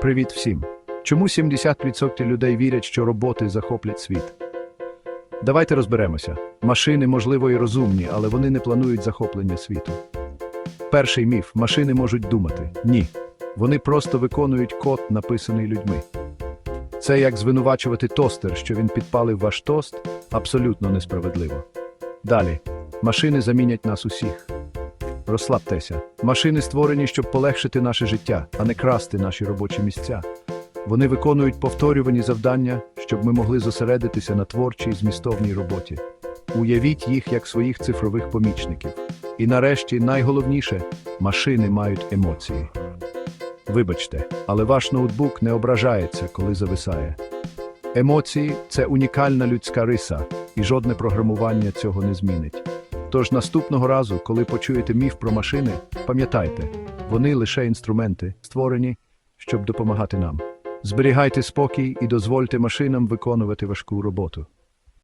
Привіт всім! Чому 70% людей вірять, що роботи захоплять світ? Давайте розберемося. Машини, можливо, і розумні, але вони не планують захоплення світу. Перший міф машини можуть думати. Ні. Вони просто виконують код, написаний людьми. Це як звинувачувати тостер, що він підпалив ваш тост, абсолютно несправедливо. Далі. Машини замінять нас усіх. Розслабтеся. Машини створені, щоб полегшити наше життя, а не красти наші робочі місця. Вони виконують повторювані завдання, щоб ми могли зосередитися на творчій змістовній роботі. Уявіть їх як своїх цифрових помічників. І нарешті, найголовніше, машини мають емоції. Вибачте, але ваш ноутбук не ображається, коли зависає. Емоції це унікальна людська риса, і жодне програмування цього не змінить. Тож наступного разу, коли почуєте міф про машини, пам'ятайте, вони лише інструменти, створені, щоб допомагати нам. Зберігайте спокій і дозвольте машинам виконувати важку роботу.